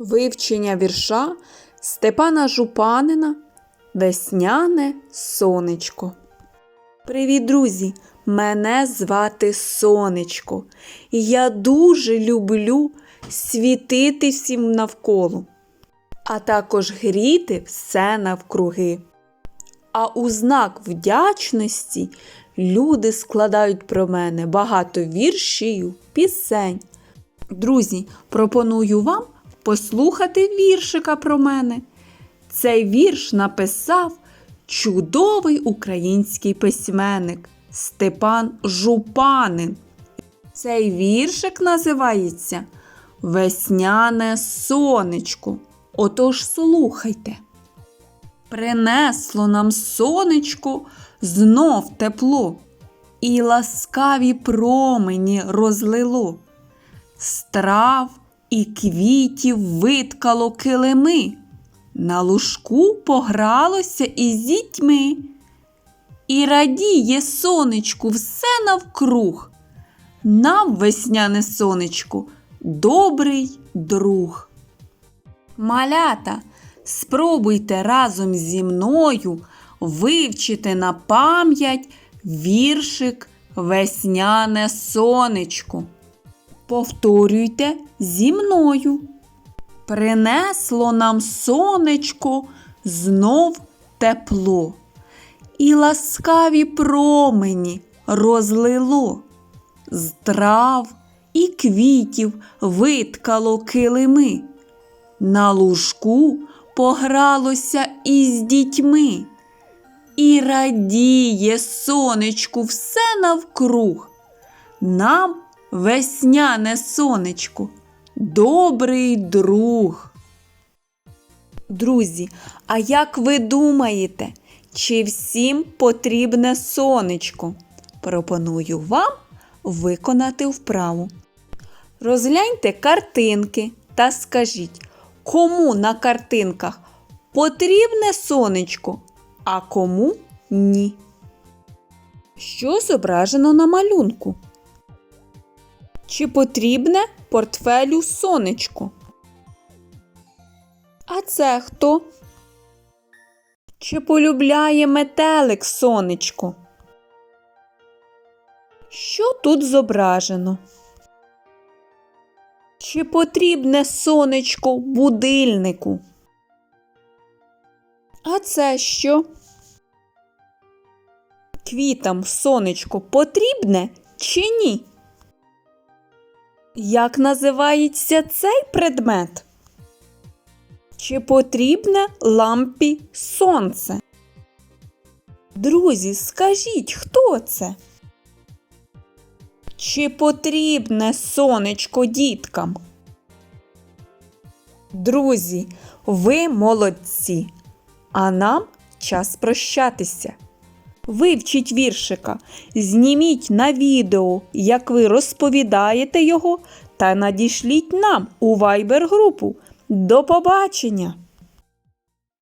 Вивчення вірша Степана Жупанина Весняне сонечко. Привіт, друзі! Мене звати Сонечко. І я дуже люблю світити всім навколо, а також гріти все навкруги. А у знак вдячності люди складають про мене багато віршів, пісень. Друзі, пропоную вам послухати віршика про мене. Цей вірш написав чудовий український письменник Степан Жупанин. Цей віршик називається Весняне сонечко. Отож слухайте. Принесло нам сонечко знов тепло, і ласкаві промені розлило. З трав і квітів виткало килими, на лужку погралося із дітьми. І радіє сонечку все навкруг. Нам весняне сонечко добрий друг. Малята, спробуйте разом зі мною вивчити на пам'ять віршик Весняне сонечко. Повторюйте зі мною. Принесло нам сонечко знов тепло, і ласкаві промені розлило, з трав і квітів виткало килими, на лужку погралося із дітьми, і радіє сонечку все навкруг. Нам весняне сонечко, добрий друг. Друзі, а як ви думаєте, чи всім потрібне сонечко? Пропоную вам виконати вправу. Розгляньте картинки та скажіть, кому на картинках потрібне сонечко, а кому ні. Що зображено на малюнку? Чи потрібне портфелю сонечко? А це хто? Чи полюбляє метелик сонечко? Що тут зображено? Чи потрібне сонечко будильнику? А це що? Квітам сонечко потрібне чи ні? Як називається цей предмет? Чи потрібне лампі сонце? Друзі, скажіть, хто це? Чи потрібне сонечко діткам? Друзі, ви молодці, а нам час прощатися. Вивчіть віршика, зніміть на відео, як ви розповідаєте його, та надішліть нам у Viber групу. До побачення!